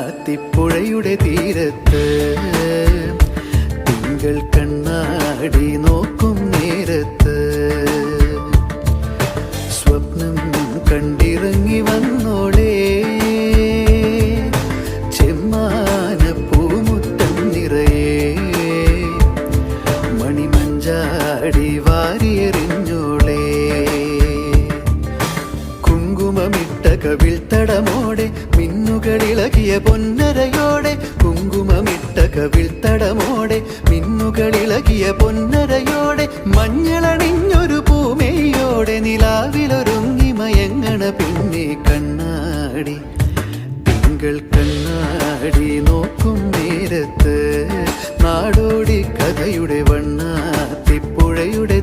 വണ്ണാത്തിപ്പുഴയുടെ തീരത്ത് തിങ്കൾ കണ്ണാടി നോക്കും നേരത്ത്. സ്വപ്നം കണ്ടിറങ്ങി വന്നോളേ ചെമ്മാന പൂമുട്ടം നിറയെ മണിമഞ്ചാടി വാരിയെറിഞ്ഞോളേ. കുങ്കുമമിട്ട കവിൾ തടമോടെ മിന്നുകളിളകിയ പൊന്നരയോടെ കുങ്കുമമിട്ട കവിൾ തടമോടെ മിന്നുകളിളകിയ പൊന്നരയോടെ മഞ്ഞളണിഞ്ഞൊരു പൂമേയോടെ നിലാവിലൊരുങ്ങി മയങ്ങണ പിന്നെ കണ്ണാടി. തിങ്കൾ കണ്ണാടി നോക്കും നേരത്ത് നാടോടി കഥയുടെ വണ്ണാത്തിപ്പുഴയുടെ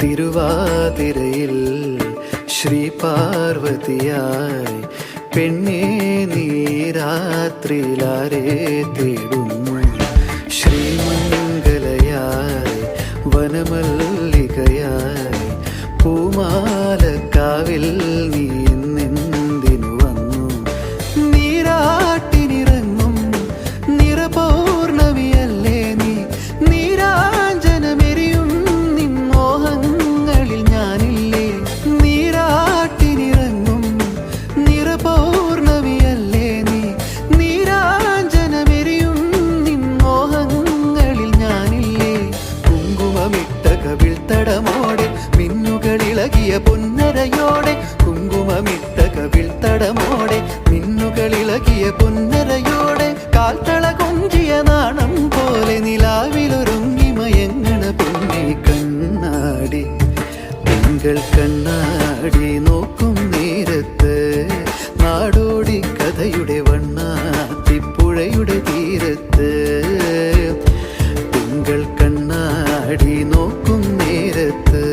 തിരുവാതിരയിൽ ശ്രീ പാർവതിയായി പെണ്ണേ നീരാത്രിയിലാരെ തേടുന്നു. ശ്രീമംഗലയായി വനമല്ലികയായി കുങ്കുമമിട്ട കവിൾ തടമോടെ മിന്നുകളിളകിയ പൊന്നരയോടെ കാൽത്തള കൊഞ്ചിയ നാണം പോലെ നിലാവിലൊരുങ്ങി മയങ്ങണ പിന്നെ കണ്ണാടി. തിങ്കൾ കണ്ണാടി നോക്കും നേരത്ത് നാടോടി കഥയുടെ വണ്ണാത്തിപ്പുഴയുടെ തീരത്ത്. തിങ്കൾ കണ്ണാടി നോക്കും നേരത്ത്